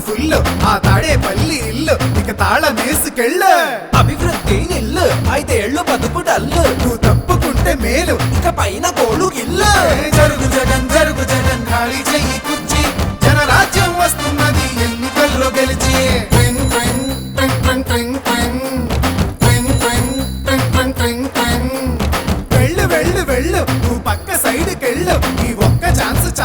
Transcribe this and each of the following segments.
ఆ తాడే పల్లి ఇల్లు ఇక తాళమేసుకెళ్ళు అభివృద్ధి నిల్లు ఎళ్ళు బతుకు డల్లు. నువ్వు తప్పుకుంటే మేలు ఇక పైన కోడు ఇల్లు జరుగు జగన్ జరుగు జగన్ ఖాళీ చెయ్యి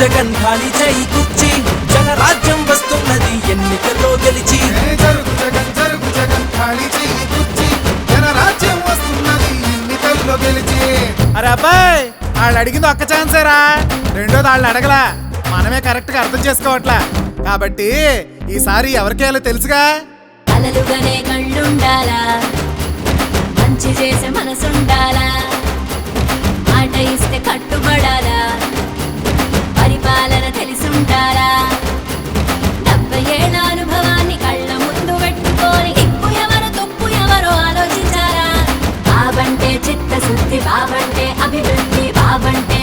జగన్ ఖాళీ చేయి కుర్చీ. జనరాజ్యం వస్తున్నది ఎన్నికల్లో గెలిచి. ఏ జరుగు జగన్ జరుగు జగన్ ఖాళీ చెయ్యి కుర్చీ. జనరాజ్యం వస్తున్నది ఎన్నికల్లో గెలిచి. అరే అబ్బాయి వాళ్ళు అడిగింది ఒక్క ఛాన్సేరా రెండోది వాళ్ళు అడగలా. మనమే కరెక్ట్గా అర్థం చేసుకోవట్లా. కాబట్టి ఈసారి ఎవరికేయాలో తెలుసుగా? అలలుగానే కళ్ళుండాలా? మంచి చేసే మనసుండాలా? మాట ఇస్తే కట్టుబడాలా? అభివృద్ధి బాబంటే అభివృద్ధి బాబంటే